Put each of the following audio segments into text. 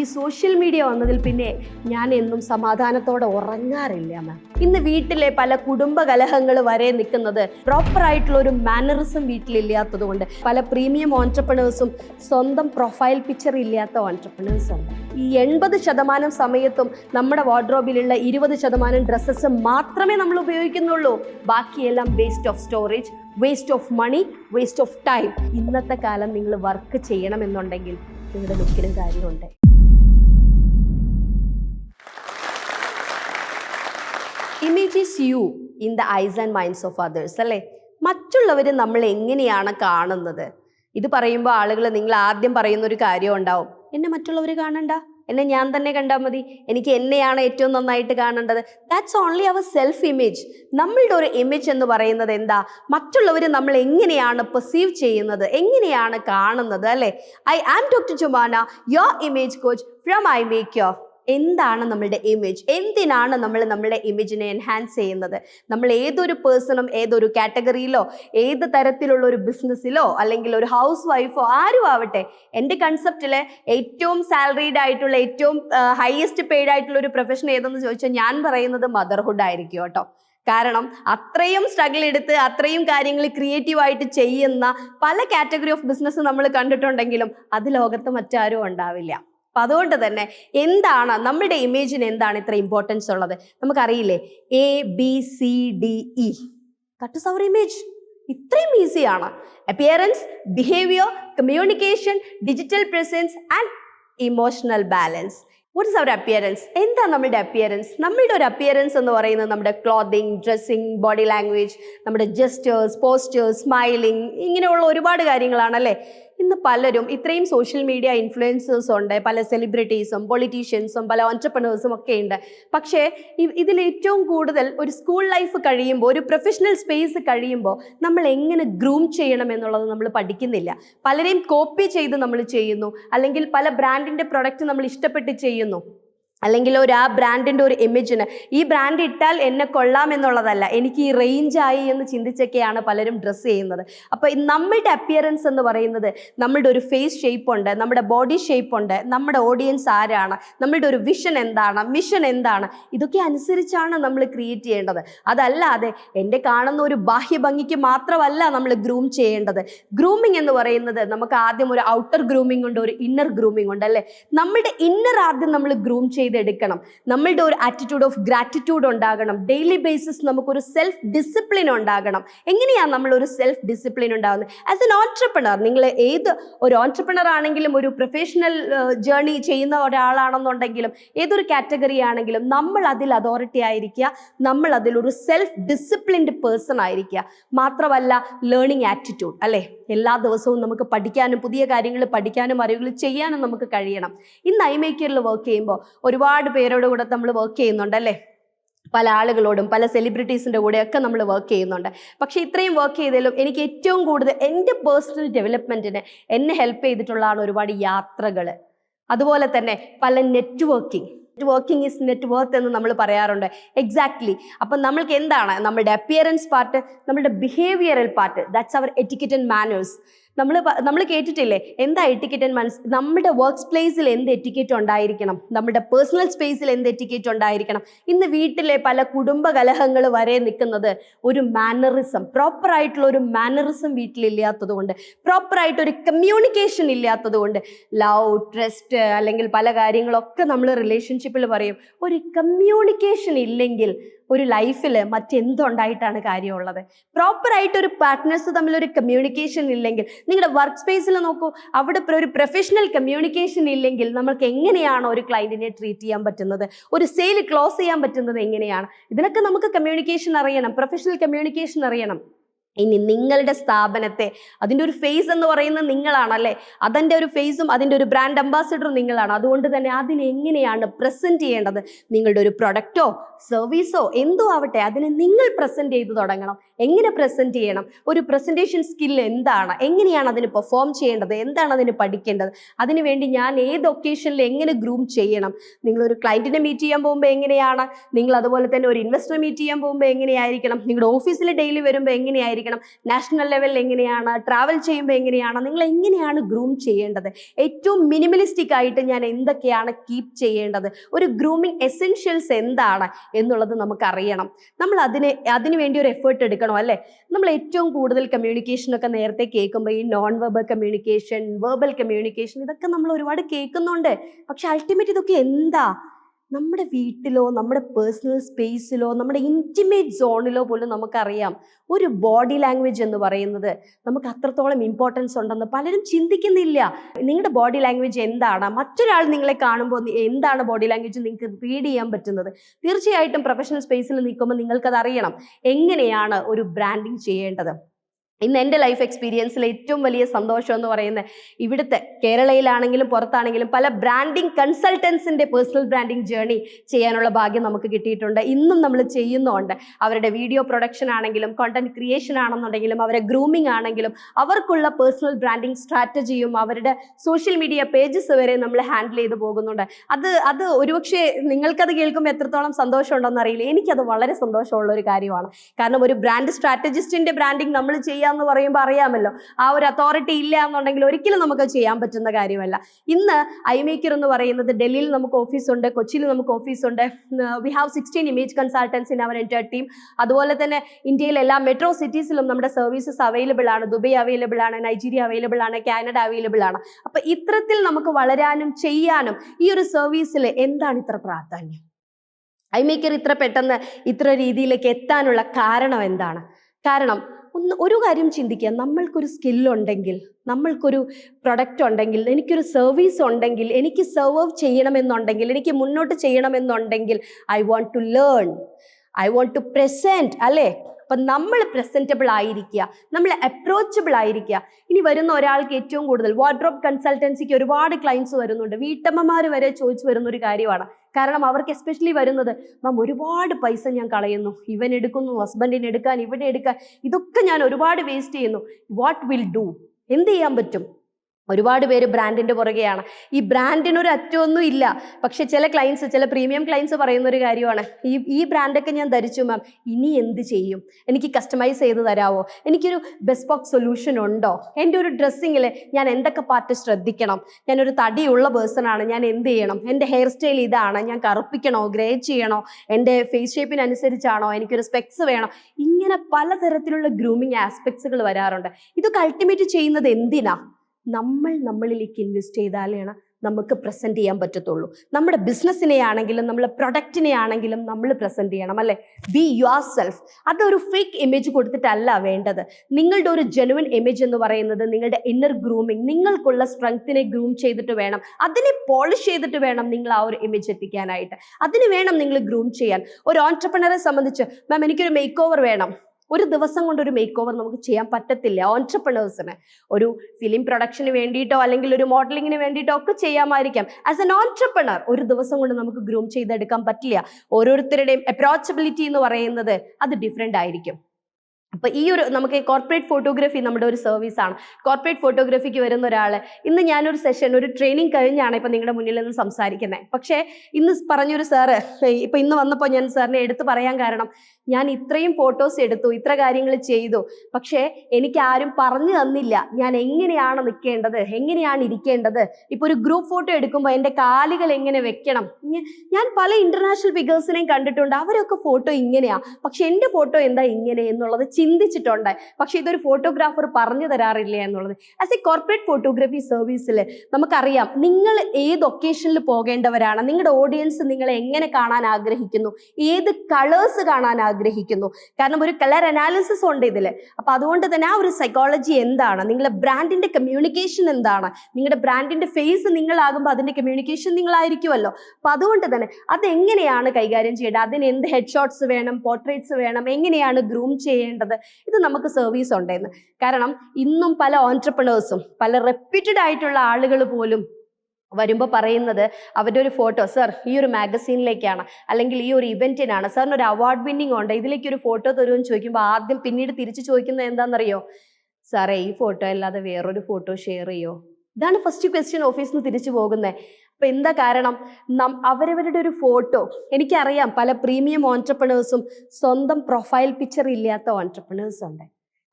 ഈ social media വന്നതിൽ പിന്നെ ഞാൻ എന്നും സമാധാനത്തോടെ ഉറങ്ങാറില്ല മാം ഇന്ന് വീട്ടിലെ പല കുടുംബ കലഹങ്ങൾ വരെ നിൽക്കുന്നത് പ്രോപ്പർ ആയിട്ടുള്ള ഒരു മാനറിസം വീട്ടിലില്ലാത്തത് കൊണ്ട്. പല പ്രീമിയം ഓൺടർപ്രണേഴ്സും സ്വന്തം പ്രൊഫൈൽ പിക്ചർ ഇല്ലാത്ത ഓൺട്രപ്രണേഴ്സും ഈ എൺപത് ശതമാനം സമയത്തും നമ്മുടെ വാർഡ്രോബിലുള്ള ഇരുപത് ശതമാനം ഡ്രസ്സസ് മാത്രമേ നമ്മൾ ഉപയോഗിക്കുന്നുള്ളൂ. ബാക്കിയെല്ലാം waste of storage waste of money waste of time ഇന്നത്തെ കാലം നിങ്ങൾ വർക്ക് ചെയ്യണമെന്നുണ്ടെങ്കിൽ നിങ്ങളുടെ ലുക്കിലും കാര്യമുണ്ട് image is you in the eyes and minds of others അല്ലേ? മറ്റുള്ളവർ നമ്മൾ എങ്ങനെയാണ് കാണുന്നത്? ഇത് പറയുമ്പോൾ ആളുകൾ നിങ്ങൾ ആദ്യം പറയുന്ന ഒരു കാര്യം ഉണ്ടാവും എന്നെ മറ്റുള്ളവർ കാണണ്ട? എന്നെ ഞാൻ തന്നെ കണ്ടാൽ മതി. എനിക്ക് എന്നെയാണ് ഏറ്റവും നന്നായിട്ട് കാണേണ്ടത്. That's only our self image നമ്മളുടെ ഒരു ഇമേജ് എന്ന് പറയുന്നത് എന്താ? മറ്റുള്ളവർ നമ്മൾ എങ്ങനെയാണ് പെർസീവ് ചെയ്യുന്നത്? എങ്ങനെയാണ് കാണുന്നത്? അല്ലേ? I am doctor Jumana your image coach from I make your എന്താണ് നമ്മളുടെ ഇമേജ് എന്തിനാണ് നമ്മൾ നമ്മളുടെ ഇമേജിനെ എൻഹാൻസ് ചെയ്യുന്നത്? നമ്മൾ ഏതൊരു പേഴ്സണും ഏതൊരു കാറ്റഗറിയിലോ ഏത് തരത്തിലുള്ള ഒരു ബിസിനസ്സിലോ അല്ലെങ്കിൽ ഒരു ഹൗസ് വൈഫോ ആരും ആവട്ടെ എന്റെ കൺസെപ്റ്റിൽ ഏറ്റവും സാലറീഡ് ആയിട്ടുള്ള ഏറ്റവും ഹയസ്റ്റ് പെയ്ഡ് ആയിട്ടുള്ള ഒരു പ്രൊഫഷൻ ഏതെന്ന് ചോദിച്ചാൽ ഞാൻ പറയുന്നത് മദർഹുഡ് ആയിരിക്കും കേട്ടോ. കാരണം അത്രയും സ്ട്രഗിൾ എടുത്ത് അത്രയും കാര്യങ്ങൾ ക്രിയേറ്റീവായിട്ട് ചെയ്യുന്ന പല കാറ്റഗറി ഓഫ് ബിസിനസ് നമ്മൾ കണ്ടിട്ടുണ്ടെങ്കിലും അത് ലോകത്ത് മറ്റാരും ഉണ്ടാവില്ല. അപ്പം അതുകൊണ്ട് തന്നെ എന്താണ് നമ്മുടെ ഇമേജിന് എന്താണ് ഇത്ര ഇമ്പോർട്ടൻസ് ഉള്ളത്? നമുക്കറിയില്ലേ? A B C D E thus our image ഇത്രയും ഈസിയാണ് appearance behaviour communication digital presence and emotional balance what is our appearance എന്താ നമ്മുടെ അപ്പിയറൻസ് നമ്മളുടെ ഒരു അപ്പിയറൻസ് എന്ന് പറയുന്നത് നമ്മുടെ ക്ലോത്തിങ് ഡ്രസ്സിങ് ബോഡി ലാംഗ്വേജ് നമ്മുടെ ജസ്റ്റേഴ്സ് പോസ്റ്റേഴ്സ് സ്മൈലിംഗ് ഇങ്ങനെയുള്ള ഒരുപാട് കാര്യങ്ങളാണല്ലേ? ഇന്ന് പലരും ഇത്രയും സോഷ്യൽ മീഡിയ ഇൻഫ്ലുവൻസേഴ്സ് ഉണ്ട് പല സെലിബ്രിറ്റീസും പൊളിറ്റീഷ്യൻസും പല ഓൺടർപ്രണേഴ്സും ഒക്കെ ഉണ്ട്. പക്ഷേ ഇതിൽ ഏറ്റവും കൂടുതൽ ഒരു സ്കൂൾ ലൈഫ് കഴിയുമ്പോൾ ഒരു പ്രൊഫഷണൽ സ്പേസ് കഴിയുമ്പോൾ നമ്മൾ എങ്ങനെ ഗ്രൂം ചെയ്യണം എന്നുള്ളത് നമ്മൾ പഠിക്കുന്നില്ല. പലരെയും കോപ്പി ചെയ്ത് നമ്മൾ ചെയ്യുന്നു അല്ലെങ്കിൽ പല ബ്രാൻഡിന്റെ പ്രൊഡക്റ്റ് നമ്മൾ ഇഷ്ടപ്പെട്ട് ചെയ്യുന്നു. അല്ലെങ്കിൽ ഒരു ആ ബ്രാൻഡിന്റെ ഒരു ഇമേജിന് ഈ ബ്രാൻഡ് ഇട്ടാൽ എന്നെ കൊള്ളാം എന്നുള്ളതല്ല. എനിക്ക് ഈ റേഞ്ചായി എന്ന് ചിന്തിച്ചൊക്കെയാണ് പലരും ഡ്രസ്സ് ചെയ്യുന്നത്. അപ്പോൾ നമ്മളുടെ അപ്പിയറൻസ് എന്ന് പറയുന്നത് നമ്മളുടെ ഒരു ഫേസ് ഷേപ്പ് ഉണ്ട് നമ്മുടെ ബോഡി ഷേപ്പ് ഉണ്ട് നമ്മുടെ ഓഡിയൻസ് ആരാണ് നമ്മളുടെ ഒരു വിഷൻ എന്താണ് മിഷൻ എന്താണ്? ഇതൊക്കെ അനുസരിച്ചാണ് നമ്മൾ ക്രിയേറ്റ് ചെയ്യേണ്ടത്. അതല്ലാതെ എന്റെ കാണുന്ന ഒരു ബാഹ്യഭംഗിക്ക് മാത്രമല്ല നമ്മൾ ഗ്രൂം ചെയ്യേണ്ടത്. ഗ്രൂമിംഗ് എന്ന് പറയുന്നത് നമുക്ക് ആദ്യം ഒരു ഔട്ടർ ഗ്രൂമിംഗ് ഉണ്ട് ഒരു ഇന്നർ ഗ്രൂമിംഗ് ഉണ്ട് അല്ലേ? നമ്മളുടെ ഇന്നർ ആദ്യം നമ്മൾ ഗ്രൂം ചെയ്തെടുക്കണം. നമ്മളുടെ ഒരു ആറ്റിറ്റ്യൂഡ് ഓഫ് ഗ്രാറ്റിറ്റ്യൂഡ് ഉണ്ടാകണം. ഡെയിലി ബേസിസ് നമുക്കൊരു സെൽഫ് ഡിസിപ്ലിൻ ഉണ്ടാകണം. എങ്ങനെയാണ് നമ്മളൊരു ഒരു സെൽഫ് ഡിസിപ്ലിൻ ഉണ്ടാകുന്നത് ആസ് എൻ ഓൺട്രപ്രണർ നിങ്ങൾ ഏത് ഒരു ഓൺട്രപ്രണർ ആണെങ്കിലും ഒരു പ്രൊഫഷണൽ ജേർണി ചെയ്യുന്ന ഒരാളാണെന്നുണ്ടെങ്കിലും ഏതൊരു കാറ്റഗറി ആണെങ്കിലും നമ്മൾ അതിൽ അതോറിറ്റി ആയിരിക്കുക. നമ്മൾ അതിലൊരു സെൽഫ് ഡിസിപ്ലിൻഡ് പേഴ്സൺ ആയിരിക്കുക. മാത്രമല്ല ലേണിംഗ് ആറ്റിറ്റ്യൂഡ് അല്ലേ? എല്ലാ ദിവസവും നമുക്ക് പഠിക്കാനും പുതിയ കാര്യങ്ങൾ പഠിക്കാനും അറിവുകൾ ചെയ്യാനും നമുക്ക് കഴിയണം. ഇന്ന് ഐ മേക്കറിൽ വർക്ക് ചെയ്യുമ്പോൾ ഒരുപാട് പേരോട് കൂടെ നമ്മൾ വർക്ക് ചെയ്യുന്നുണ്ടല്ലേ? പല ആളുകളോടും പല സെലിബ്രിറ്റീസിന്റെ കൂടെയൊക്കെ നമ്മൾ വർക്ക് ചെയ്യുന്നുണ്ട്. പക്ഷേ ഇത്രയും വർക്ക് ചെയ്തതിലും എനിക്ക് ഏറ്റവും കൂടുതൽ എന്റെ പേഴ്സണൽ ഡെവലപ്മെന്റിന് എന്നെ ഹെൽപ്പ് ചെയ്തിട്ടുള്ളതാണ് ഒരുപാട് യാത്രകൾ അതുപോലെ തന്നെ പല നെറ്റ്വർക്കിംഗ് നെറ്റ്വർക്കിംഗ് ഇസ് നെറ്റ്വർക്ക് എന്ന് നമ്മൾ പറയാറുണ്ട്. എക്സാക്ട്ലി അപ്പം നമ്മൾക്ക് എന്താണ്? നമ്മുടെ അപ്പിയറൻസ് പാർട്ട് നമ്മുടെ behavioural part that's our etiquette and manners നമ്മൾ നമ്മൾ കേട്ടിട്ടില്ലേ? എന്താ എറ്റിക്കറ്റ് മനസ് നമ്മുടെ വർക്ക് പ്ലേസിൽ എന്ത് എറ്റിക്കറ്റ് ഉണ്ടായിരിക്കണം? നമ്മുടെ പേഴ്സണൽ സ്പേസിൽ എന്ത് എറ്റിക്കറ്റ് ഉണ്ടായിരിക്കണം? ഇന്ന് വീട്ടിലെ പല കുടുംബ കലഹങ്ങൾ വരെ നിൽക്കുന്നത് ഒരു മാനറിസം പ്രോപ്പറായിട്ടുള്ള ഒരു മാനറിസം വീട്ടിലില്ലാത്തത് കൊണ്ട് പ്രോപ്പർ ആയിട്ട് ഒരു കമ്മ്യൂണിക്കേഷൻ ഇല്ലാത്തത് കൊണ്ട് ലവ് ട്രസ്റ്റ് അല്ലെങ്കിൽ പല കാര്യങ്ങളൊക്കെ നമ്മൾ റിലേഷൻഷിപ്പിൽ പറയും. ഒരു കമ്മ്യൂണിക്കേഷൻ ഇല്ലെങ്കിൽ ഒരു ലൈഫിൽ മറ്റെന്തുണ്ടായിട്ടാണ് കാര്യമുള്ളത്? പ്രോപ്പറായിട്ട് ഒരു പാർട്ട്നേഴ്സ് തമ്മിൽ ഒരു കമ്മ്യൂണിക്കേഷൻ ഇല്ലെങ്കിൽ നിങ്ങളുടെ വർക്ക് സ്പേസിൽ നോക്കൂ അവിടെ ഒരു പ്രൊഫഷണൽ കമ്മ്യൂണിക്കേഷൻ ഇല്ലെങ്കിൽ നമ്മൾക്ക് എങ്ങനെയാണ് ഒരു ക്ലയന്റിനെ ട്രീറ്റ് ചെയ്യാൻ പറ്റുന്നത്? ഒരു സെയിൽ ക്ലോസ് ചെയ്യാൻ പറ്റുന്നത് എങ്ങനെയാണ്? ഇതിനൊക്കെ നമുക്ക് കമ്മ്യൂണിക്കേഷൻ അറിയണം പ്രൊഫഷണൽ കമ്മ്യൂണിക്കേഷൻ അറിയണം. ഇനി നിങ്ങളുടെ സ്ഥാപനത്തെ അതിന്റെ ഒരു ഫേസ് എന്ന് പറയുന്നത് നിങ്ങളാണല്ലേ? അതിന്റെ ഒരു ഫേസും അതിന്റെ ഒരു ബ്രാൻഡ് അംബാസിഡറും നിങ്ങളാണ്. അതുകൊണ്ട് തന്നെ അതിനെങ്ങനെയാണ് പ്രസന്റ് ചെയ്യേണ്ടത്? നിങ്ങളുടെ ഒരു പ്രൊഡക്റ്റോ സർവീസോ എന്തോ ആവട്ടെ അതിനെ നിങ്ങൾ പ്രസന്റ് ചെയ്ത് തുടങ്ങണം. എങ്ങനെ പ്രസന്റ് ചെയ്യണം? ഒരു പ്രസന്റേഷൻ സ്കിൽ എന്താണ്? എങ്ങനെയാണ് അതിന് പെർഫോം ചെയ്യേണ്ടത്? എന്താണ് അതിന് പഠിക്കേണ്ടത്? അതിനുവേണ്ടി ഞാൻ ഏത് ഒക്കേഷനിൽ എങ്ങനെ ഗ്രൂം ചെയ്യണം? നിങ്ങളൊരു ക്ലയന്റിനെ മീറ്റ് ചെയ്യാൻ പോകുമ്പോൾ എങ്ങനെയാണ്? നിങ്ങൾ അതുപോലെ തന്നെ ഒരു ഇൻവെസ്റ്റർ മീറ്റ് ചെയ്യാൻ പോകുമ്പോൾ എങ്ങനെയായിരിക്കണം? നിങ്ങളുടെ ഓഫീസിൽ ഡെയിലി വരുമ്പോൾ എങ്ങനെയായിരിക്കണം? എങ്ങനെയായിരിക്കണം നാഷണൽ ലെവലിൽ എങ്ങനെയാണ്? ട്രാവൽ ചെയ്യുമ്പോൾ എങ്ങനെയാണ്? നിങ്ങൾ എങ്ങനെയാണ് ഗ്രൂം ചെയ്യേണ്ടത്? ഏറ്റവും മിനിമലിസ്റ്റിക് ആയിട്ട് ഞാൻ എന്തൊക്കെയാണ് കീപ്പ് ചെയ്യേണ്ടത്? ഒരു ഗ്രൂമിങ് എസെൻഷ്യൽസ് എന്താണ് എന്നുള്ളത് നമുക്കറിയണം നമ്മൾ അതിന് അതിനുവേണ്ടി ഒരു എഫേർട്ട് എടുക്കണം അല്ലേ? നമ്മൾ ഏറ്റവും കൂടുതൽ കമ്മ്യൂണിക്കേഷനൊക്കെ നേരത്തെ കേൾക്കുമ്പോൾ ഈ non verbal communication verbal communication ഇതൊക്കെ നമ്മൾ ഒരുപാട് കേൾക്കുന്നുണ്ട്. പക്ഷെ അൾട്ടിമേറ്റ് ഇതൊക്കെ എന്താ? നമ്മുടെ വീട്ടിലോ നമ്മുടെ പേഴ്സണൽ സ്പേസിലോ നമ്മുടെ ഇന്റിമേറ്റ് സോണിലോ പോലും നമുക്കറിയാം. ഒരു ബോഡി ലാംഗ്വേജ് എന്ന് പറയുന്നത് നമുക്ക് അത്രത്തോളം ഇമ്പോർട്ടൻസ് ഉണ്ടെന്ന് പലരും ചിന്തിക്കുന്നില്ല. നിങ്ങളുടെ ബോഡി ലാംഗ്വേജ് എന്താണ്? മറ്റൊരാൾ നിങ്ങളെ കാണുമ്പോൾ എന്താണ് ബോഡി ലാംഗ്വേജ് നിങ്ങൾക്ക് റീഡ് ചെയ്യാൻ പറ്റുന്നത്? തീർച്ചയായിട്ടും പ്രൊഫഷണൽ സ്പേസിൽ നിൽക്കുമ്പോൾ നിങ്ങൾക്കത് അറിയണം. എങ്ങനെയാണ് ഒരു ബ്രാൻഡിങ് ചെയ്യേണ്ടത്? ഇന്ന് എന്റെ ലൈഫ് എക്സ്പീരിയൻസിൽ ഏറ്റവും വലിയ സന്തോഷം എന്ന് പറയുന്നത് ഇവിടുത്തെ കേരളയിലാണെങ്കിലും പുറത്താണെങ്കിലും പല ബ്രാൻഡിങ് കൺസൾട്ടൻസിന്റെ പേഴ്സണൽ ബ്രാൻഡിങ് ജേർണി ചെയ്യാനുള്ള ഭാഗ്യം നമുക്ക് കിട്ടിയിട്ടുണ്ട്. ഇന്നും നമ്മൾ ചെയ്യുന്നുണ്ട്. അവരുടെ വീഡിയോ പ്രൊഡക്ഷൻ ആണെങ്കിലും കോണ്ടന്റ് ക്രിയേഷൻ ആണെന്നുണ്ടെങ്കിലും അവരെ ഗ്രൂമിംഗ് ആണെങ്കിലും അവർക്കുള്ള പേഴ്സണൽ ബ്രാൻഡിങ് സ്ട്രാറ്റജിയും അവരുടെ സോഷ്യൽ മീഡിയ പേജസ് വരെ നമ്മൾ ഹാൻഡിൽ ചെയ്ത് പോകുന്നുണ്ട്. അത് അത് ഒരുപക്ഷെ നിങ്ങൾക്കത് കേൾക്കുമ്പോൾ എത്രത്തോളം സന്തോഷമുണ്ടെന്ന് അറിയില്ല. എനിക്കത് വളരെ സന്തോഷമുള്ള ഒരു കാര്യമാണ്. കാരണം ഒരു ബ്രാൻഡ് സ്ട്രാറ്റജിസ്റ്റിന്റെ ബ്രാൻഡിങ് നമ്മൾ ചെയ്യാന്ന് പറയുമ്പോൾ അറിയാമല്ലോ. ആ ഒരു അതോറിറ്റി ഇല്ല എന്നുണ്ടെങ്കിൽ ഒരിക്കലും നമുക്ക് ചെയ്യാൻ പറ്റുന്ന കാര്യമല്ല. ഇന്ന് ഐമേക്കർ എന്ന് പറയുന്നത് ഡൽഹിയിൽ നമുക്ക് ഓഫീസുണ്ട് കൊച്ചിയിൽ നമുക്ക് ഓഫീസുണ്ട്. We have sixteen image consultants in our എന്റെ ടീം അതുപോലെ തന്നെ ഇന്ത്യയിലെ എല്ലാ മെട്രോ സിറ്റീസിലും നമ്മുടെ സർവീസസ് അവൈലബിൾ ആണ്. ദുബൈ അവൈലബിൾ ആണ് നൈജീരിയ അവൈലബിൾ ആണ് കാനഡ അവൈലബിൾ ആണ്. അപ്പോൾ ഇത്തരത്തിൽ നമുക്ക് വളരാനും ചെയ്യാനും ഈ ഒരു സർവീസിൽ എന്താണ് ഇത്ര പ്രാധാന്യം? ഐമേക്കർ ഇത്ര പെട്ടെന്ന് ഇത്ര രീതിയിലേക്ക് എത്താനുള്ള കാരണം എന്താണ്? കാരണം ഒന്ന് ഒരു കാര്യം ചിന്തിക്കുക നമ്മൾക്കൊരു സ്കില്ലുണ്ടെങ്കിൽ നമ്മൾക്കൊരു പ്രൊഡക്റ്റ് ഉണ്ടെങ്കിൽ എനിക്കൊരു സർവീസ് ഉണ്ടെങ്കിൽ എനിക്ക് സെർവ് ചെയ്യണമെന്നുണ്ടെങ്കിൽ എനിക്ക് മുന്നോട്ട് ചെയ്യണമെന്നുണ്ടെങ്കിൽ I want to learn I want to present അല്ലേ? അപ്പം നമ്മൾ പ്രസന്റബിൾ ആയിരിക്കുക നമ്മൾ അപ്രോച്ചബിൾ ആയിരിക്കുക. ഇനി വരുന്ന ഒരാൾക്ക് ഏറ്റവും കൂടുതൽ വാർഡ്രോപ്പ് കൺസൾട്ടൻസിക്ക് ഒരുപാട് ക്ലയൻസ് വരുന്നുണ്ട്. വീട്ടമ്മമാർ വരെ ചോദിച്ചു വരുന്ന ഒരു കാര്യമാണ്. കാരണം അവർക്ക് എസ്പെഷ്യലി വരുന്നത് മാം ഒരുപാട് പൈസ ഞാൻ കളയുന്നു. ഇവൻ എടുക്കുന്നു ഹസ്ബൻഡിന് എടുക്കാൻ ഇവിടെ എടുക്കാൻ. ഇതൊക്കെ ഞാൻ ഒരുപാട് വേസ്റ്റ് ചെയ്യുന്നു. വാട്ട് വിൽ ഡു എന്ത് ചെയ്യാൻ പറ്റും? ഒരുപാട് പേര് ബ്രാൻഡിന്റെ പുറകെയാണ്. ഈ ബ്രാൻഡിനൊരു അറ്റമൊന്നും ഇല്ല. പക്ഷെ ചില ക്ലയൻസ് ചില പ്രീമിയം ക്ലയൻസ് പറയുന്ന ഒരു കാര്യമാണ്. ഈ ഈ ബ്രാൻഡൊക്കെ ഞാൻ ധരിച്ചു മാം ഇനി എന്ത് ചെയ്യും? എനിക്ക് കസ്റ്റമൈസ് ചെയ്ത് തരാമോ എനിക്കൊരു ബെസ്പോക്ക് സൊല്യൂഷൻ ഉണ്ടോ? എന്റെ ഒരു ഡ്രസ്സിങ്ങിൽ ഞാൻ എന്തൊക്കെ പാർട്ട് ശ്രദ്ധിക്കണം? ഞാനൊരു തടിയുള്ള പേഴ്സണാണ് ഞാൻ എന്ത് ചെയ്യണം? എന്റെ ഹെയർ സ്റ്റൈൽ ഇതാണ്. ഞാൻ കറുപ്പിക്കണോ? ഗ്രേ ചെയ്യണോ? എന്റെ ഫേസ് ഷേപ്പിനനുസരിച്ചാണോ എനിക്കൊരു സ്പെക്സ് വേണോ. ഇങ്ങനെ പലതരത്തിലുള്ള ഗ്രൂമിങ് ആസ്പെക്ട്സുകൾ വരാറുണ്ട്. ഇതൊക്കെ അൾട്ടിമേറ്റ് ചെയ്യുന്നത് എന്തിനാ? നമ്മൾ നമ്മളിലേക്ക് ഇൻവെസ്റ്റ് ചെയ്താലാണ് നമുക്ക് പ്രസന്റ് ചെയ്യാൻ പറ്റത്തുള്ളൂ. നമ്മുടെ ബിസിനസ്സിനെ ആണെങ്കിലും നമ്മുടെ പ്രൊഡക്റ്റിനെ ആണെങ്കിലും നമ്മൾ പ്രസന്റ് ചെയ്യണം അല്ലേ? ബി യുവർ സെൽഫ് അതൊരു ഫേക്ക് ഇമേജ് കൊടുത്തിട്ടല്ല വേണ്ടത്. നിങ്ങളുടെ ഒരു ജെനുവൻ ഇമേജ് എന്ന് പറയുന്നത് നിങ്ങളുടെ ഇന്നർ ഗ്രൂമിങ് നിങ്ങൾക്കുള്ള സ്ട്രെങ്ത്തിനെ ഗ്രൂം ചെയ്തിട്ട് വേണം. അതിനെ പോളിഷ് ചെയ്തിട്ട് വേണം നിങ്ങൾ ആ ഒരു ഇമേജ് എത്തിക്കാനായിട്ട്. അതിന് വേണം നിങ്ങൾ ഗ്രൂം ചെയ്യാൻ. ഒരു ഓൺടർപ്രണറെ സംബന്ധിച്ച് മാം എനിക്കൊരു മേക്ക് ഓവർ വേണം. ഒരു ദിവസം കൊണ്ട് ഒരു മേക്ക് ഓവർ നമുക്ക് ചെയ്യാൻ പറ്റത്തില്ല. ഓൺട്രപ്രണേഴ്സിന് ഒരു ഫിലിം പ്രൊഡക്ഷന് വേണ്ടിയിട്ടോ അല്ലെങ്കിൽ ഒരു മോഡലിങ്ങിന് വേണ്ടിയിട്ടോ ഒക്കെ ചെയ്യാമായിരിക്കാം. ആസ് എൻ ഓൺട്രപ്രണർ ഒരു ദിവസം കൊണ്ട് നമുക്ക് ഗ്രൂം ചെയ്തെടുക്കാൻ പറ്റില്ല. ഓരോരുത്തരുടെയും അപ്രോച്ചബിലിറ്റി എന്ന് പറയുന്നത് അത് ഡിഫറെന്റ് ആയിരിക്കും. അപ്പൊ ഈ ഒരു നമുക്ക് കോർപ്പറേറ്റ് ഫോട്ടോഗ്രാഫി നമ്മുടെ ഒരു സർവീസ് ആണ്. കോർപ്പറേറ്റ് ഫോട്ടോഗ്രാഫിക്ക് വരുന്ന ഒരാൾ ഇന്ന് ഞാനൊരു സെഷൻ ഒരു ട്രെയിനിങ് കഴിഞ്ഞാണ് ഇപ്പൊ നിങ്ങളുടെ മുന്നിൽ നിന്ന് സംസാരിക്കുന്നത് പക്ഷേ ഇന്ന് പറഞ്ഞൊരു സാറ് ഇപ്പൊ ഇന്ന് വന്നപ്പോൾ ഞാൻ സാറിനെ എടുത്തു പറയാൻ കാരണം ഞാൻ ഇത്രയും ഫോട്ടോസ് എടുത്തു ഇത്ര കാര്യങ്ങൾ ചെയ്തു. പക്ഷേ എനിക്ക് ആരും പറഞ്ഞു തന്നില്ല ഞാൻ എങ്ങനെയാണ് നിൽക്കേണ്ടത് എങ്ങനെയാണ് ഇരിക്കേണ്ടത്. ഇപ്പോൾ ഒരു ഗ്രൂപ്പ് ഫോട്ടോ എടുക്കുമ്പോൾ എന്റെ കാലുകൾ എങ്ങനെ വെക്കണം? ഞാൻ പല ഇന്റർനാഷണൽ ഫിഗേഴ്സിനെയും കണ്ടിട്ടുണ്ട്. അവരൊക്കെ ഫോട്ടോ ഇങ്ങനെയാണ് പക്ഷെ എന്റെ ഫോട്ടോ എന്താ ഇങ്ങനെ എന്നുള്ളത് ചിന്തിച്ചിട്ടുണ്ട്. പക്ഷേ ഇതൊരു ഫോട്ടോഗ്രാഫർ പറഞ്ഞു തരാറില്ല എന്നുള്ളത്. ആസ് എ കോർപ്പറേറ്റ് ഫോട്ടോഗ്രാഫി സർവീസിൽ നമുക്കറിയാം നിങ്ങൾ ഏത് ഒക്കേഷനിൽ പോകേണ്ടവരാണ് നിങ്ങളുടെ ഓഡിയൻസ് നിങ്ങളെ എങ്ങനെ കാണാൻ ആഗ്രഹിക്കുന്നു ഏത് കളേഴ്സ് കാണാൻ ആഗ്രഹിക്കുന്നു. കാരണം ഒരു കളർ അനാലിസിസ് ഉണ്ട് ഇതിൽ അപ്പൊ അതുകൊണ്ട് തന്നെ ആ ഒരു സൈക്കോളജി എന്താണ്? നിങ്ങളുടെ ബ്രാൻഡിന്റെ കമ്മ്യൂണിക്കേഷൻ എന്താണ്? നിങ്ങളുടെ ബ്രാൻഡിന്റെ ഫേസ് നിങ്ങളാകുമ്പോൾ അതിന്റെ കമ്മ്യൂണിക്കേഷൻ നിങ്ങളായിരിക്കുമല്ലോ. അപ്പൊ അതുകൊണ്ട് തന്നെ അതെങ്ങനെയാണ് കൈകാര്യം ചെയ്യേണ്ടത്? അതിന് എന്ത് ഹെഡ് ഷോട്ട്സ് വേണം? പോർട്രേറ്റ്സ് വേണം? എങ്ങനെയാണ് ഗ്രൂം ചെയ്യേണ്ടത്? ഇത് നമുക്ക് സർവീസ് ഉണ്ടെന്ന്. കാരണം ഇന്നും പല ഓൺട്രപ്രണേഴ്സും പല റെപ്യൂട്ടഡ് ആയിട്ടുള്ള ആളുകൾ പോലും വരുമ്പോൾ പറയുന്നത് അവരുടെ ഒരു ഫോട്ടോ സർ ഈ ഒരു മാഗസീനിലേക്കാണ്. അല്ലെങ്കിൽ ഈ ഒരു ഇവന്റിനാണ്. സാറിന് ഒരു അവാർഡ് വിന്നിംഗ് ഉണ്ട്. ഇതിലേക്ക് ഒരു ഫോട്ടോ തരുമെന്ന് ചോദിക്കുമ്പോൾ ആദ്യം പിന്നീട് തിരിച്ചു ചോദിക്കുന്നത് എന്താണെന്നറിയോ? സാറേ ഈ ഫോട്ടോ അല്ലാതെ വേറൊരു ഫോട്ടോ ഷെയർ ചെയ്യോ? ഇതാണ് ഫസ്റ്റ് ക്വസ്റ്റ്യൻ ഓഫീസിൽ നിന്ന് തിരിച്ചു പോകുന്നത് അപ്പൊ എന്താ കാരണം? നം അവരവരുടെ ഒരു ഫോട്ടോ. എനിക്കറിയാം പല പ്രീമിയം ഓൺടർപ്രണേഴ്സും സ്വന്തം പ്രൊഫൈൽ പിക്ചർ ഇല്ലാത്ത ഓൺടർപ്രണേഴ്സ് ഉണ്ട്.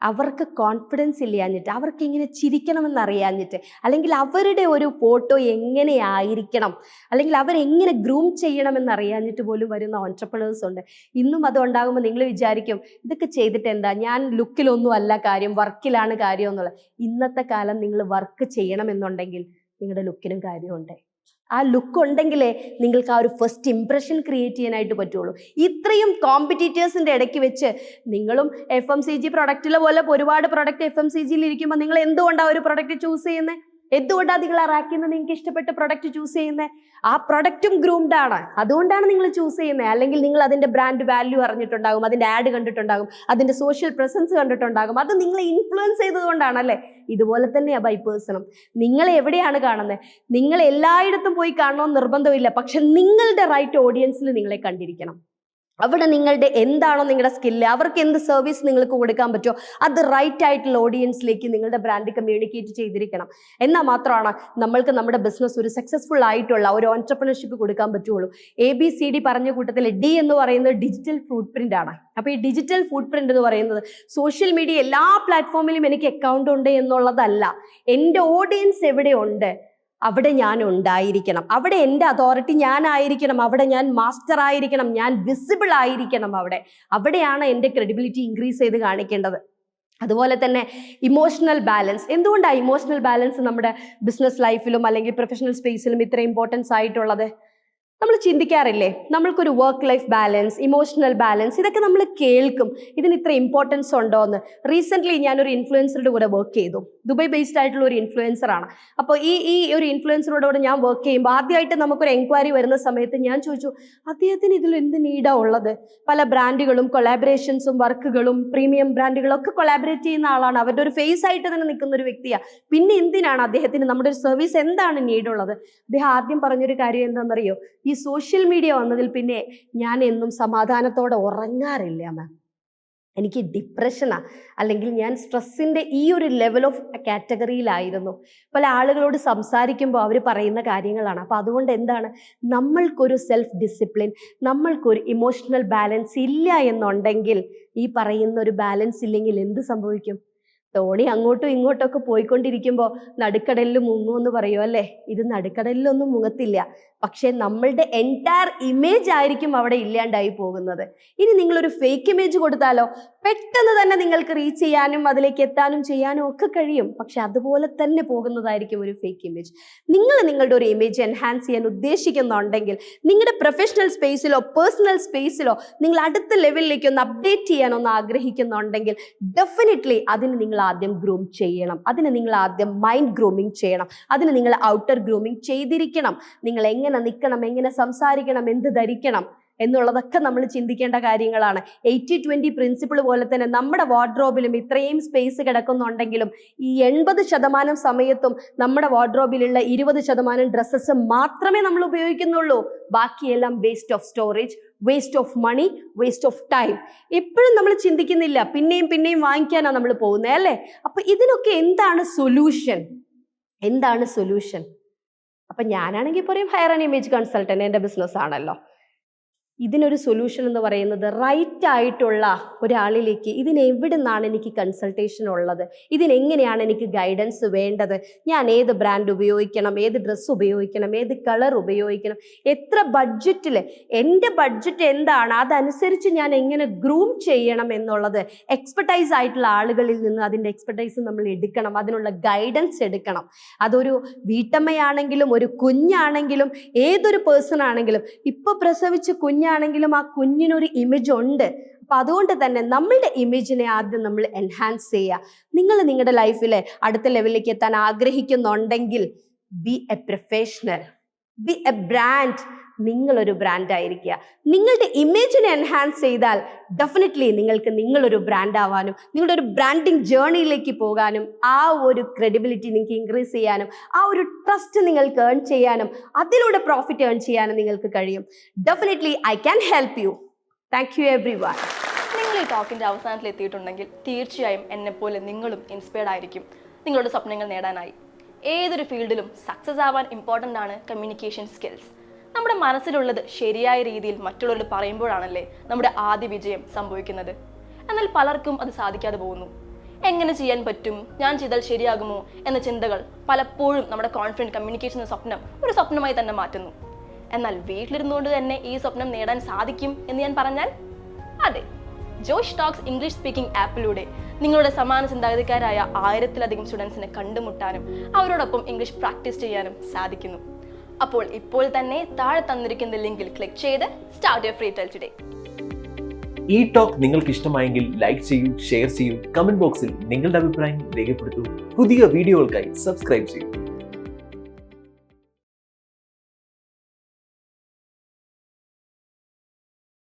അവർക്ക് കോൺഫിഡൻസ് ഇല്ലാഞ്ഞിട്ട് അവർക്ക് എങ്ങനെ ചിരിക്കണമെന്ന് അറിയാഞ്ഞിട്ട് അല്ലെങ്കിൽ അവരുടെ ഒരു ഫോട്ടോ എങ്ങനെയായിരിക്കണം അല്ലെങ്കിൽ അവരെങ്ങനെ ഗ്രൂം ചെയ്യണമെന്ന് അറിയാഞ്ഞിട്ട് പോലും വരുന്ന ഓൺട്രപ്രണേഴ്സ് ഉണ്ട്. ഇന്നും അത് ഉണ്ടാകുമ്പോൾ നിങ്ങൾ വിചാരിക്കും ഇതൊക്കെ ചെയ്തിട്ട് എന്താ? ഞാൻ ലുക്കിലൊന്നും അല്ല കാര്യം വർക്കിലാണ് കാര്യം എന്നുള്ളത് ഇന്നത്തെ കാലം നിങ്ങൾ വർക്ക് ചെയ്യണമെന്നുണ്ടെങ്കിൽ നിങ്ങളുടെ ലുക്കിനും കാര്യമുണ്ട് ആ ലുക്ക് ഉണ്ടെങ്കിലേ നിങ്ങൾക്ക് ആ ഒരു ഫസ്റ്റ് ഇംപ്രഷൻ ക്രിയേറ്റ് ചെയ്യാനായിട്ട് പറ്റുള്ളൂ. ഇത്രയും കോമ്പറ്റീറ്റേഴ്സിന്റെ ഇടയ്ക്ക് വെച്ച് നിങ്ങളും എഫ് എം സി ജി പ്രൊഡക്റ്റിലെ പോലെ ഒരുപാട് പ്രൊഡക്റ്റ് എഫ് എം സി ജിയിൽ ഇരിക്കുമ്പോൾ നിങ്ങൾ എന്തുകൊണ്ടാണ് ഒരു പ്രൊഡക്റ്റ് ചൂസ് ചെയ്യുന്നത് എന്തുകൊണ്ടാണ് നിങ്ങൾ ആ നിങ്ങൾക്ക് ഇഷ്ടപ്പെട്ട പ്രൊഡക്റ്റ് ചൂസ് ചെയ്യുന്നത് ആ പ്രൊഡക്റ്റും ഗ്രൂംഡ് ആണ്. അതുകൊണ്ടാണ് നിങ്ങൾ ചൂസ് ചെയ്യുന്നത് അല്ലെങ്കിൽ നിങ്ങൾ അതിന്റെ ബ്രാൻഡ് വാല്യൂ അറിഞ്ഞിട്ടുണ്ടാകും അതിന്റെ ആഡ് കണ്ടിട്ടുണ്ടാകും അതിന്റെ സോഷ്യൽ പ്രസൻസ് കണ്ടിട്ടുണ്ടാകും. അത് നിങ്ങളെ ഇൻഫ്ലുവൻസ് ചെയ്തതുകൊണ്ടാണ് അല്ലേ? ഇതുപോലെ തന്നെയാണ് ബൈ പേഴ്സണും നിങ്ങൾ എവിടെയാണ് കാണുന്നത് നിങ്ങൾ എല്ലായിടത്തും പോയി കാണണമെന്ന് നിർബന്ധമില്ല. പക്ഷെ നിങ്ങളുടെ റൈറ്റ് ഓഡിയൻസിൽ നിങ്ങളെ കണ്ടിരിക്കണം. അവിടെ നിങ്ങളുടെ എന്താണോ നിങ്ങളുടെ സ്കില്ല് അവർക്ക് എന്ത് സർവീസ് നിങ്ങൾക്ക് കൊടുക്കാൻ പറ്റുമോ അത് റൈറ്റ് ആയിട്ടുള്ള ഓഡിയൻസിലേക്ക് നിങ്ങളുടെ ബ്രാൻഡ് കമ്മ്യൂണിക്കേറ്റ് ചെയ്തിരിക്കണം. എന്നാൽ മാത്രമാണ് നമ്മൾക്ക് നമ്മുടെ ബിസിനസ് ഒരു സക്സസ്ഫുൾ ആയിട്ടുള്ള ഒരു ഓൺടർപ്രണർഷിപ്പ് കൊടുക്കാൻ പറ്റുള്ളൂ എ ബി സി ഡി പറഞ്ഞ കൂട്ടത്തിൽ ഡി എന്ന് പറയുന്നത് ഡിജിറ്റൽ ഫുഡ് പ്രിന്റ് ആണ്. അപ്പോൾ ഈ ഡിജിറ്റൽ ഫുഡ് പ്രിന്റ് എന്ന് പറയുന്നത് സോഷ്യൽ മീഡിയ എല്ലാ പ്ലാറ്റ്ഫോമിലും എനിക്ക് അക്കൗണ്ട് ഉണ്ട് എന്നുള്ളതല്ല. എന്റെ ഓഡിയൻസ് എവിടെയുണ്ട്? അവിടെ ഞാൻ ഉണ്ടായിരിക്കണം. അവിടെ എന്റെ അതോറിറ്റി ഞാനായിരിക്കണം. അവിടെ ഞാൻ മാസ്റ്റർ ആയിരിക്കണം. ഞാൻ വിസിബിൾ ആയിരിക്കണം അവിടെ. അവിടെയാണ് എന്റെ ക്രെഡിബിലിറ്റി ഇൻക്രീസ് ചെയ്ത് കാണിക്കേണ്ടത്. അതുപോലെ തന്നെ ഇമോഷണൽ ബാലൻസ് എന്തുകൊണ്ടാണ് ഇമോഷണൽ ബാലൻസ് നമ്മുടെ ബിസിനസ് ലൈഫിലും അല്ലെങ്കിൽ പ്രൊഫഷണൽ സ്പേസിലും ഇത്ര ഇമ്പോർട്ടൻസ് ആയിട്ടുള്ളത്? നമ്മൾ ചിന്തിക്കാറില്ലേ? നമ്മൾക്കൊരു work life balance emotional balance ഇതൊക്കെ നമ്മൾ കേൾക്കും. ഇതിന് ഇത്ര ഇമ്പോർട്ടൻസ് ഉണ്ടോ എന്ന് റീസെന്റ്ലി ഞാനൊരു ഇൻഫ്ലുവൻസറുടെ കൂടെ വർക്ക് ചെയ്തു. ദുബായ് ബേസ്ഡ് ആയിട്ടുള്ള ഒരു ഇൻഫ്ലുവൻസർ ആണ്. അപ്പോൾ ഈ ഈ ഒരു ഇൻഫ്ലുവൻസറോട് കൂടെ ഞാൻ വർക്ക് ചെയ്യുമ്പോൾ ആദ്യമായിട്ട് നമുക്കൊരു എൻക്വയറി വരുന്ന സമയത്ത് ഞാൻ ചോദിച്ചു അദ്ദേഹത്തിന് ഇതിൽ എന്ത് നീഡാ ഉള്ളത്? പല ബ്രാൻഡുകളും കൊളാബറേഷൻസും വർക്കുകളും പ്രീമിയം ബ്രാൻഡുകളും ഒക്കെ കൊളാബറേറ്റ് ചെയ്യുന്ന ആളാണ്. അവരുടെ ഒരു ഫേസ് ആയിട്ട് തന്നെ നിൽക്കുന്ന ഒരു വ്യക്തിയാണ് പിന്നെ എന്തിനാണ് അദ്ദേഹത്തിന് നമ്മുടെ ഒരു സർവീസ് എന്താണ് നീഡുള്ളത് അദ്ദേഹം ആദ്യം പറഞ്ഞൊരു കാര്യം എന്താണെന്നറിയോ? ഈ സോഷ്യൽ മീഡിയ വന്നതിൽ പിന്നെ ഞാൻ എന്നും സമാധാനത്തോടെ ഉറങ്ങാറില്ല മാം എനിക്ക് ഡിപ്രഷനാ അല്ലെങ്കിൽ ഞാൻ സ്ട്രെസ്സിന്റെ ഈ ഒരു ലെവൽ ഓഫ് കാറ്റഗറിയിലായിരുന്നു പല ആളുകളോട് സംസാരിക്കുമ്പോൾ അവർ പറയുന്ന കാര്യങ്ങളാണ്. അപ്പോൾ അതുകൊണ്ട് എന്താണ്? നമ്മൾക്കൊരു സെൽഫ് ഡിസിപ്ലിൻ നമ്മൾക്കൊരു ഇമോഷണൽ ബാലൻസ് ഇല്ല എന്നുണ്ടെങ്കിൽ ഈ പറയുന്ന ഒരു ബാലൻസ് ഇല്ലെങ്കിൽ എന്ത് സംഭവിക്കും? തോണി അങ്ങോട്ടും ഇങ്ങോട്ടൊക്കെ പോയിക്കൊണ്ടിരിക്കുമ്പോൾ നടുക്കടലിൽ മുങ്ങുമെന്ന് പറയുമോ അല്ലേ? ഇത് നടുക്കടലിലൊന്നും മുങ്ങത്തില്ല. പക്ഷേ നമ്മളുടെ എന്റയർ ഇമേജ് ആയിരിക്കും അവിടെ ഇല്ലാണ്ടായി പോകുന്നത്. ഇനി നിങ്ങളൊരു ഫേക്ക് ഇമേജ് കൊടുത്താലോ? പെട്ടെന്ന് തന്നെ നിങ്ങൾക്ക് റീച്ച് ചെയ്യാനും അതിലേക്ക് എത്താനും ചെയ്യാനും ഒക്കെ കഴിയും. പക്ഷെ അതുപോലെ തന്നെ പോകുന്നതായിരിക്കും ഒരു ഫേക്ക് ഇമേജ് നിങ്ങൾ നിങ്ങളുടെ ഒരു ഇമേജ് എൻഹാൻസ് ചെയ്യാൻ ഉദ്ദേശിക്കുന്നുണ്ടെങ്കിൽ നിങ്ങളുടെ പ്രൊഫഷണൽ സ്പേസിലോ പേഴ്സണൽ സ്പേസിലോ നിങ്ങൾ അടുത്ത ലെവലിലേക്ക് ഒന്ന് അപ്ഡേറ്റ് ചെയ്യാനൊന്ന് ആഗ്രഹിക്കുന്നുണ്ടെങ്കിൽ ഡെഫിനറ്റ്ലി അതിന് നിങ്ങൾ ആദ്യം ഗ്രൂം ചെയ്യണം. അതിന് നിങ്ങൾ ആദ്യം മൈൻഡ് ഗ്രൂമിങ് ചെയ്യണം. അതിന് നിങ്ങൾ ഔട്ടർ ഗ്രൂമിങ് ചെയ്തിരിക്കണം. നിങ്ങൾ എങ്ങനെ നിൽക്കണം എങ്ങനെ സംസാരിക്കണം എന്ത് ധരിക്കണം എന്നുള്ളതൊക്കെ നമ്മൾ ചിന്തിക്കേണ്ട കാര്യങ്ങളാണ്. എയ്റ്റി ട്വന്റി പ്രിൻസിപ്പിൾ പോലെ തന്നെ നമ്മുടെ വാർഡ്രോബിലും ഇത്രയും സ്പേസ് കിടക്കുന്നുണ്ടെങ്കിലും ഈ എൺപത് ശതമാനം സമയത്തും നമ്മുടെ വാർഡ്രോബിലുള്ള ഇരുപത് ശതമാനം ഡ്രസ്സസ് മാത്രമേ നമ്മൾ ഉപയോഗിക്കുന്നുള്ളൂ. ബാക്കിയെല്ലാം waste of storage waste of money waste of time എപ്പോഴും നമ്മൾ ചിന്തിക്കുന്നില്ല പിന്നെയും പിന്നെയും വാങ്ങിക്കാനാണ് നമ്മൾ പോകുന്നത് അല്ലേ? അപ്പൊ ഇതിനൊക്കെ എന്താണ് സൊല്യൂഷൻ എന്താണ് സൊല്യൂഷൻ അപ്പൊ ഞാനാണെങ്കിൽ പറയും ഹയർ ആൻഡ് ഇമേജ് കൺസൾട്ടന്റ് എന്റെ ബിസിനസ് ആണല്ലോ. ഇതിനൊരു സൊല്യൂഷൻ എന്ന് പറയുന്നത് റൈറ്റ് ആയിട്ടുള്ള ഒരാളിലേക്ക് ഇതിന് എവിടെ നിന്നാണ് എനിക്ക് കൺസൾട്ടേഷൻ ഉള്ളത്? ഇതിനെങ്ങനെയാണ് എനിക്ക് ഗൈഡൻസ് വേണ്ടത്? ഞാൻ ഏത് ബ്രാൻഡ് ഉപയോഗിക്കണം? ഏത് ഡ്രസ്സ് ഉപയോഗിക്കണം? ഏത് കളർ ഉപയോഗിക്കണം? എത്ര ബഡ്ജറ്റിൽ എന്റെ ബഡ്ജറ്റ് എന്താണ്? അതനുസരിച്ച് ഞാൻ എങ്ങനെ ഗ്രൂം ചെയ്യണം എന്നുള്ളത് എക്സ്പെർട്ടൈസ് ആയിട്ടുള്ള ആളുകളിൽ നിന്ന് അതിന്റെ എക്സ്പെർട്ടൈസ് നമ്മൾ എടുക്കണം. അതിനുള്ള ഗൈഡൻസ് എടുക്കണം. അതൊരു വീട്ടമ്മയാണെങ്കിലും ഒരു കുഞ്ഞാണെങ്കിലും ഏതൊരു പേഴ്സൺ ആണെങ്കിലും ഇപ്പോൾ പ്രസവിച്ച കുഞ്ഞാണെങ്കിലും ആ കുഞ്ഞിനൊരു ഇമേജ് ഉണ്ട്. അപ്പം അതുകൊണ്ട് തന്നെ നമ്മളുടെ ഇമേജിനെ ആദ്യം നമ്മൾ എൻഹാൻസ് ചെയ്യുക. നിങ്ങൾ നിങ്ങളുടെ ലൈഫിലെ അടുത്ത ലെവലിലേക്ക് എത്താൻ ആഗ്രഹിക്കുന്നുണ്ടെങ്കിൽ be a professional be a brand നിങ്ങളൊരു ബ്രാൻഡ് ആയിരിക്കുക. നിങ്ങളുടെ ഇമേജിനെ എൻഹാൻസ് ചെയ്താൽ ഡെഫിനറ്റ്ലി നിങ്ങൾക്ക് നിങ്ങളൊരു ബ്രാൻഡ് ആവാനും നിങ്ങളുടെ ഒരു ബ്രാൻഡിങ് ജേർണിയിലേക്ക് പോകാനും ആ ഒരു ക്രെഡിബിലിറ്റി നിങ്ങൾക്ക് ഇൻക്രീസ് ചെയ്യാനും ആ ഒരു ട്രസ്റ്റ് നിങ്ങൾക്ക് ഏൺ ചെയ്യാനും അതിലൂടെ പ്രോഫിറ്റ് ഏൺ ചെയ്യാനും നിങ്ങൾക്ക് കഴിയും. Definitely I can help you thank you everyone നിങ്ങൾ ഈ ടോക്കിന്റെ അവസാനത്തിൽ എത്തിയിട്ടുണ്ടെങ്കിൽ തീർച്ചയായും എന്നെപ്പോലെ നിങ്ങളും ഇൻസ്പയർഡ് ആയിരിക്കും. നിങ്ങളുടെ സ്വപ്നങ്ങൾ നേടാനായി. ഏതൊരു ഫീൽഡിലും സക്സസ് ആവാൻ ഇമ്പോർട്ടന്റ് ആണ് കമ്മ്യൂണിക്കേഷൻ സ്കിൽസ് നമ്മുടെ മനസ്സിലുള്ളത് ശരിയായ രീതിയിൽ മറ്റുള്ളവരോട് പറയുമ്പോഴാണല്ലേ നമ്മുടെ ആദ്യ വിജയം സംഭവിക്കുന്നത്. എന്നാൽ പലർക്കും അത് സാധിക്കാതെ പോകുന്നു. എങ്ങനെ ചെയ്യാൻ പറ്റും? ഞാൻ ചെയ്താൽ ശരിയാകുമോ? എന്ന ചിന്തകൾ പലപ്പോഴും നമ്മുടെ കോൺഫിഡന്റ് കമ്മ്യൂണിക്കേഷൻ എന്ന സ്വപ്നം ഒരു സ്വപ്നമായി തന്നെ മാറ്റുന്നു. എന്നാൽ വീട്ടിലിരുന്നുകൊണ്ട് തന്നെ ഈ സ്വപ്നം നേടാൻ സാധിക്കും എന്ന് ഞാൻ പറഞ്ഞാൽ അതെ. ജോഷ് ടോക്സ് ഇംഗ്ലീഷ് സ്പീക്കിംഗ് ആപ്പിലൂടെ നിങ്ങളുടെ സമാന ചിന്താഗതിക്കാരായ ആയിരത്തിലധികം സ്റ്റുഡൻസിനെ കണ്ടുമുട്ടാനും അവരോടൊപ്പം ഇംഗ്ലീഷ് പ്രാക്ടീസ് ചെയ്യാനും സാധിക്കുന്നു. അപ്പോൾ ഇപ്പോൾ തന്നെ താഴെ തന്നിരിക്കുന്ന ലിങ്കിൽ ക്ലിക്ക് ചെയ്ത് start your free trial today ഈ ടോക്ക് നിങ്ങൾക്ക് ഇഷ്ടമായെങ്കിൽ ലൈക്ക് ചെയ്യൂ ഷെയർ ചെയ്യൂ കമന്റ് ബോക്സിൽ നിങ്ങളുടെ അഭിപ്രായം രേഖപ്പെടുത്തൂ. പുതിയ വീഡിയോകൾക്കായി സബ്സ്ക്രൈബ് ചെയ്യൂ.